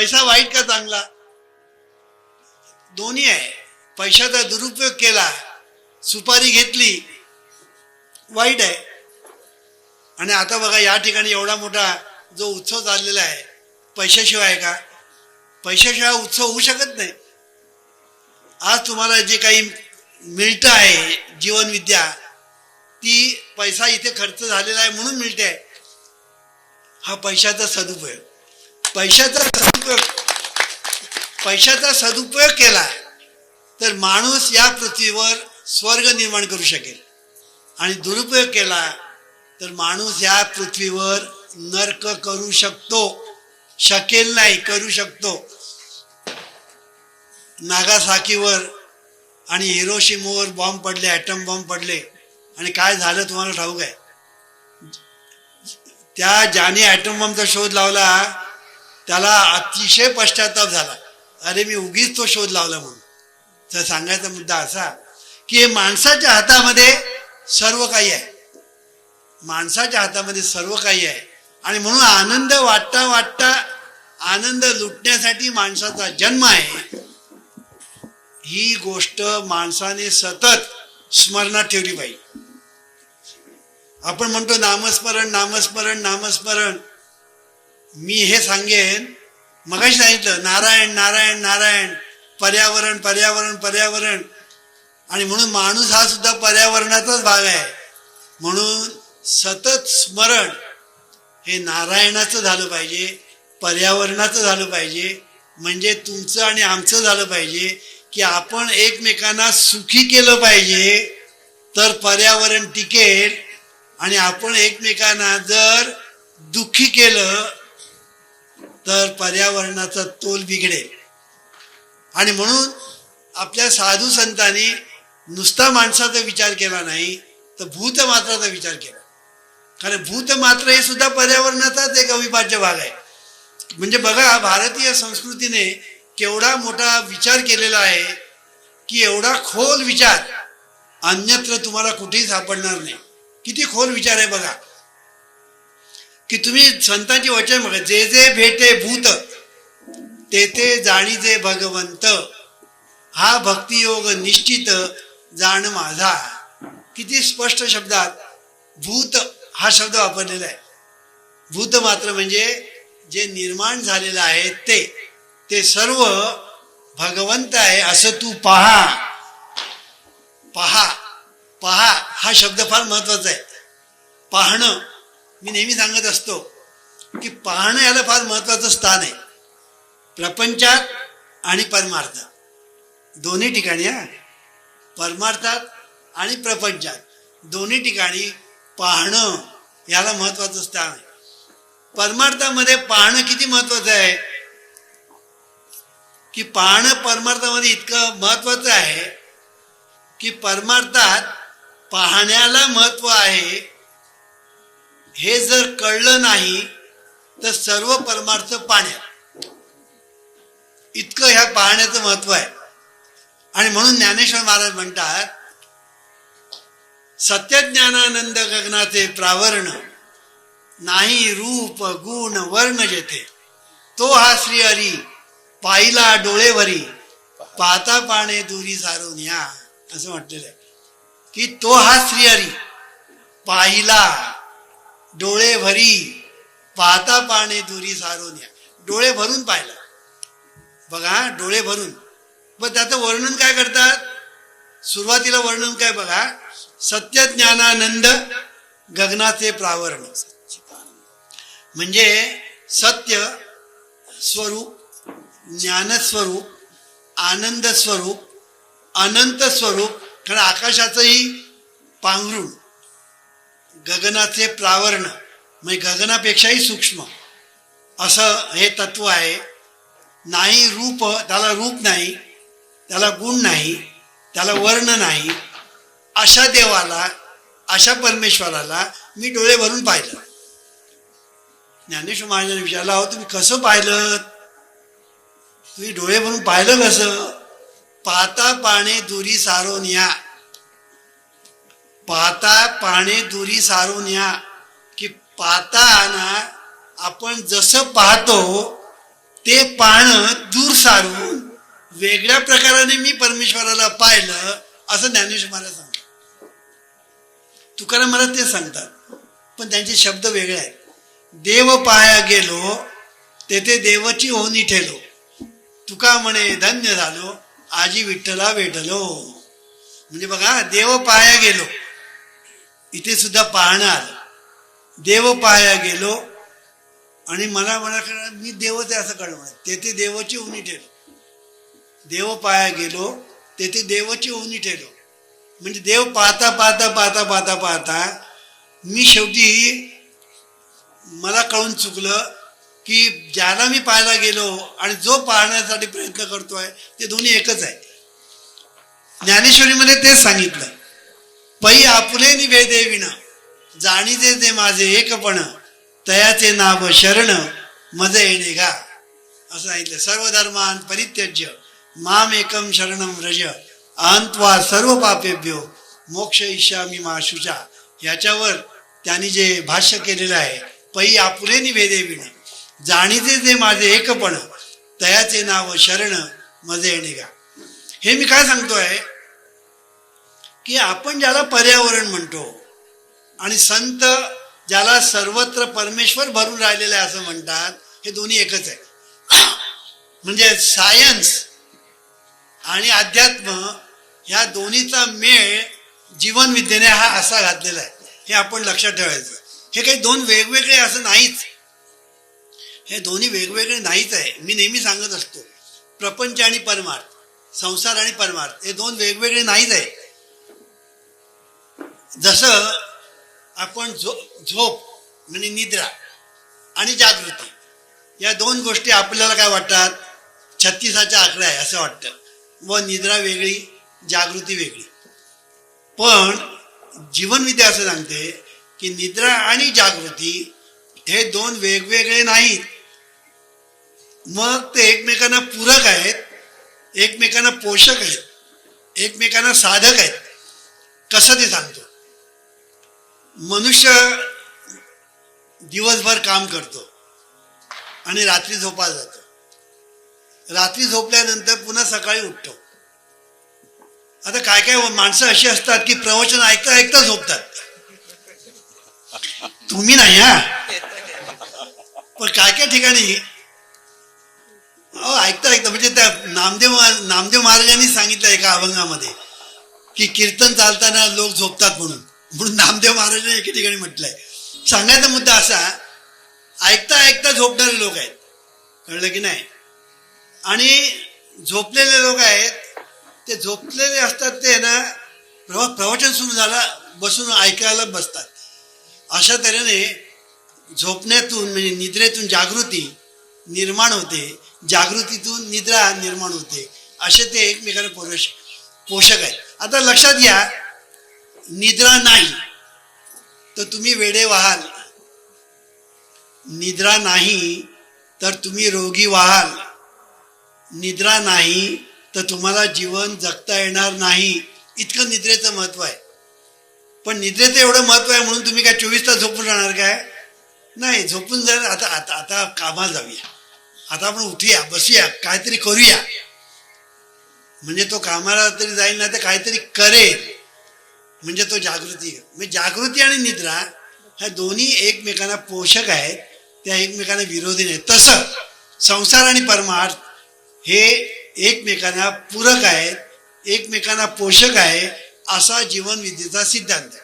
पैसा वाईट का चांगला? दोन्ही आहे. पैशाचा दुरुपयोग केला सुपारी घेतली वाईट आहे. आणि आता बघा या ठिकाणी एवढा मोठा जो उत्सव चाललेला आहे पैशाशिवाय का? पैशाशिवाय उत्सव होऊ शकत नाही. आज तुम्हाला जे काही मिळतं आहे जीवनविद्या ती पैसा इथे खर्च झालेला आहे म्हणून मिळते. आहे हा पैशाचा सदुपयोग. पैशाचा सदुपयोग पैशाचा सदुपयोग केला तर माणूस या पृथ्वीवर स्वर्ग निर्माण करू शकेल. आणि दुरुपयोग केला तर माणूस या पृथ्वीवर नर्क करू शकतो शकेल नाही करू शकतो. नागासाकीवर आणि हिरोशिमोवर बॉम्ब पडले ॲटम बॉम्ब पडले. आणि काय झालं तुम्हाला ठाऊक आहे? त्या ज्याने ॲटम बॉम्बचा शोध लावला त्याला अतिशय पश्चाताप झाला. अरे मी उगीच तो शोध लावला म्हणून. तर सांगायचा मुद्दा असा की माणसाच्या हातामध्ये सर्व काही आहे. माणसाच्या हातामध्ये सर्व काही आहे. आणि म्हणून आनंद वाटता वाटता आनंद लुटण्यासाठी माणसाचा जन्म आहे. ही गोष्ट माणसाने सतत स्मरणात ठेवली पाहिजे. आपण म्हणतो नामस्मरण नामस्मरण नामस्मरण. मी हे सांगेन. मगाशी सांगितलं नारायण नारायण नारायण पर्यावरण पर्यावरण पर्यावरण. आणि म्हणून माणूस हा सुद्धा पर्यावरणाचाच भाग आहे. म्हणून सतत स्मरण हे नारायणाचं झालं पाहिजे पर्यावरणाचं झालं पाहिजे. म्हणजे तुमचं आणि आमचं झालं पाहिजे की आपण एकमेकांना सुखी केलं पाहिजे तर पर्यावरण टिकेल. आणि आपण एकमेकांना जर दुःखी केलं तर पर्यावरणाचा तोल बिघडेल. आणि म्हणून आपल्या साधू संतांनी नुसता माणसाचा विचार केला नाही तर भूतमात्राचा विचार केला. कारण भूतमात्र हे सुद्धा पर्यावरणाचाच एक अविभाज्य भाग आहे. म्हणजे बघा भारतीय संस्कृतीने केवढा मोठा विचार केलेला आहे की एवढा खोल विचार अन्यत्र तुम्हाला कुठेही सापडणार नाही. किती खोल विचार आहे बघा. की तुम्ही संतांची वचन बघा जे जे भेटे भूत ते ते जाणीजे भगवंत. हा भक्तियोग निश्चित जाण माझा. किती स्पष्ट शब्दात भूत हा शब्द वापरलेला आहे. भूत मात्र म्हणजे जे निर्माण झालेलं आहे ते ते सर्व भगवंत आहे असं तू पहा. पहा. पहा हा शब्द फार महत्त्वाचा आहे. पाहणं मी नेहमी सांगत असतो की पाहणं याला फार महत्वाचं स्थान आहे. प्रपंचात आणि परमार्थात. दोन्ही ठिकाणी हा? परमार्थात आणि प्रपंचात. दोन्ही ठिकाणी पाहणं याला महत्वाचं स्थान आहे. परमार्थामध्ये पाहणं किती महत्वाचं आहे? की पाहणं परमार्थामध्ये इतकं महत्वाचं आहे की परमार्थात पाहण्याला महत्त्व आहे हे जर कळलं नाही तर सर्व परमार्थ पाण्यात इतकं ह्या पाहण्याचं महत्त्व आहे. आणि म्हणून ज्ञानेश्वर महाराज म्हणतात सत्यज्ञानानंद गगनाचे प्रावरण नाही रूप गुण वर्ण जेथे. तो हा श्री हरी पाहिला डोळेवरी पाहता पाणे दुरी सारून या असं म्हटलेलं आहे. की तो हा श्रीहरी पाहिला डोळे भरी पाहता पाणे दुरी सारून या. डोळे भरून पाहिला. बघा डोळे भरून. मग त्याचं वर्णन काय करतात? सुरुवातीला वर्णन काय बघा? सत्य ज्ञानानंद गगनाचे प्रावरण. म्हणजे सत्य स्वरूप ज्ञानस्वरूप आनंद स्वरूप अनंत स्वरूप कारण आकाशाचंही पांघरुण. गगनाचे प्रावरण म्हणजे गगनापेक्षाही सूक्ष्म. असं हे तत्व आहे. नाही रूप त्याला रूप नाही त्याला गुण नाही त्याला वर्ण नाही. अशा देवाला अशा परमेश्वराला मी डोळे भरून पाहिलं. ज्ञानेश्वर महाराजांनी विचारलं अहो तुम्ही कसं पाहिलं? तुम्ही डोळे भरून पाहिलं कसं? पाहता पाणे दुरी सारून या पाहता पाहणे दुरी सारून या. की पाहताना आपण जसं पाहतो ते पाहणं दूर सारून वेगळ्या प्रकाराने मी परमेश्वराला पाहिलं असं ज्ञानेश्वर महाराज सांगतात. तुकाराम मला ते सांगतात. पण त्यांचे शब्द वेगळे आहेत. देव पाया गेलो तेथे देवाची होनी ठेलो. तुका म्हणे धन्य झालो आजी विठ्ठला भेटलो. म्हणजे बघा देव पाया गेलो. इथे सुद्धा पाहणं आलं देव पाहायला गेलो आणि मला मला कळलं, मी देवच आहे असं कळवलं तेथे देवाची उनी ठेलो देव पाहायला गेलो तेथे देवाची उनी ठेलो म्हणजे देव पाहता पाहता पाहता पाहता पाहता मी शेवटी मला कळून चुकलं की ज्याला मी पाहायला गेलो आणि जो पाहण्यासाठी प्रयत्न करतोय ते दोन्ही एकच आहे. ज्ञानेश्वरीमध्ये तेच सांगितलं. पै आपुले निवेदे विण जाणीजे ते माझे एकपण तयाचे नाव शरण मज येणे गा असं सांगितलं. सर्व धर्मान परित्यज्य माम एकम शरणम रज अहंत्वा सर्व पापेभ्यो मोक्ष इष्यामी मा शुचा याच्यावर त्यांनी जे भाष्य केलेलं आहे पै आपुले निवेदे विण जाणीजे जे माझे एकपण तयाचे नाव शरण मजे येणे गा हे मी काय सांगतोय? की आपण ज्याला पर्यावरण म्हणतो आणि संत ज्याला सर्वत्र परमेश्वर भरून राहिलेले आहे असं म्हणतात हे दोन्ही एकच आहे. म्हणजे सायन्स आणि अध्यात्म ह्या दोन्हीचा मेळ जीवनविद्येने हा असा घातलेला आहे. हे आपण लक्षात ठेवायचं. हे काही दोन वेगवेगळे असं नाहीच. हे दोन्ही वेगवेगळे नाहीच आहे. मी नेहमी सांगत असतो प्रपंच आणि परमार्थ संसार आणि परमार्थ हे दोन वेगवेगळे नाहीच आहे. जसं आपण झो झोप म्हणजे निद्रा आणि जागृती या दोन गोष्टी आपल्याला काय वाटतात? छत्तीसाच्या आकडा आहे असं वाटतं. व निद्रा वेगळी जागृती वेगळी. पण जीवनविद्या असं सांगते की निद्रा आणि जागृती हे दोन वेगवेगळे नाहीत. मग ते एकमेकांना पूरक आहेत एकमेकांना पोषक आहेत एकमेकांना साधक आहेत. कसं ते सांगतो? मनुष्य दिवसभर काम करतो आणि रात्री झोपा जातो. रात्री झोपल्यानंतर पुन्हा सकाळी उठतो. आता काय काय माणसं अशी असतात की प्रवचन ऐकता ऐकता झोपतात. तुम्ही नाही हा? पण काय काय ठिकाणी ऐकता ऐकता म्हणजे त्या नामदेव नामदेव महाराजांनी सांगितलं एका अभंगामध्ये की कीर्तन चालताना लोक झोपतात म्हणून. म्हणून नामदेव महाराजांनी एके ठिकाणी म्हटलंय. सांगायचा मुद्दा असा ऐकता ऐकता झोपणारे लोक आहेत. कळलं की नाही? आणि झोपलेले लोक आहेत ते झोपलेले असतात ते ना प्रवा प्रवचन सुरू झाला बसून ऐकायला बसतात. अशा तऱ्हेने झोपण्यातून म्हणजे निद्रेतून जागृती निर्माण होते. जागृतीतून निद्रा निर्माण होते. असे ते एकमेकांना पोष पोषक आहेत. आता लक्षात घ्या निद्रा नाही तर तुम्ही वेडे व्हाल. निद्रा नाही तर तुम्ही रोगी व्हाल. निद्रा नाही तर तुम्हाला जीवन जगता येणार नाही. इतकं निद्रेचं महत्त्व आहे. पण निद्रेचं एवढं महत्त्व आहे म्हणून तुम्ही काय चोवीस तास झोपून राहणार काय? नाही झोपून जर आता आता आता कामाला जाऊया. आता आपण उठूया बसूया काहीतरी करूया. म्हणजे तो कामाला तरी जाईल ना तर काहीतरी करेल. म्हणजे तो जागृती म्हणजे जागृती आणि निद्रा ह्या दोन्ही एकमेकांना पोषक आहेत त्या एकमेकांना विरोधी नाहीत. तसं संसार आणि परमार्थ हे एकमेकांना पूरक आहेत एकमेकांना पोषक आहे असा जीवनविद्येचा सिद्धांत आहे.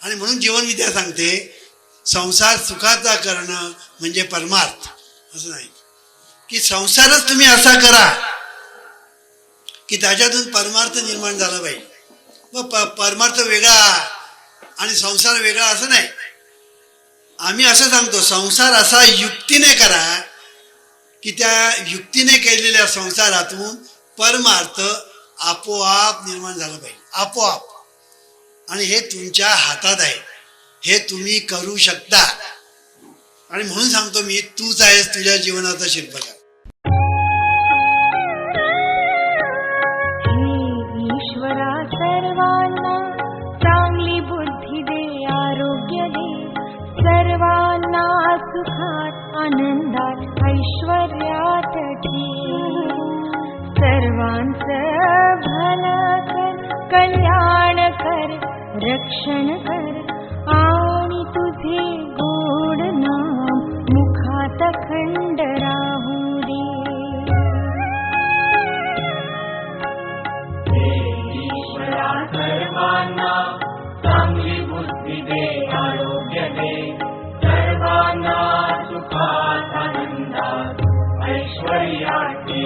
आणि म्हणून जीवनविद्या सांगते संसार सुखाचा करणं म्हणजे परमार्थ. असं नाही. की संसारच तुम्ही असा करा की त्याच्यातून परमार्थ निर्माण झाला पाहिजे. मग प परमार्थ वेगळा आणि संसार वेगळा असं नाही. आम्ही असं सांगतो संसार असा युक्तीने करा की त्या युक्तीने केलेल्या संसारातून परमार्थ आपोआप निर्माण झाला पाहिजे. आपोआप. आणि हे तुमच्या हातात आहे. हे तुम्ही करू शकता. आणि म्हणून सांगतो मी तूच आहेस तुझ्या जीवनाचा शिल्पकार. ऐश्वर्या सर्वा स भ कल्याणकरक्षण कर्ण तु ते ஐஸ்வர்யாட்டி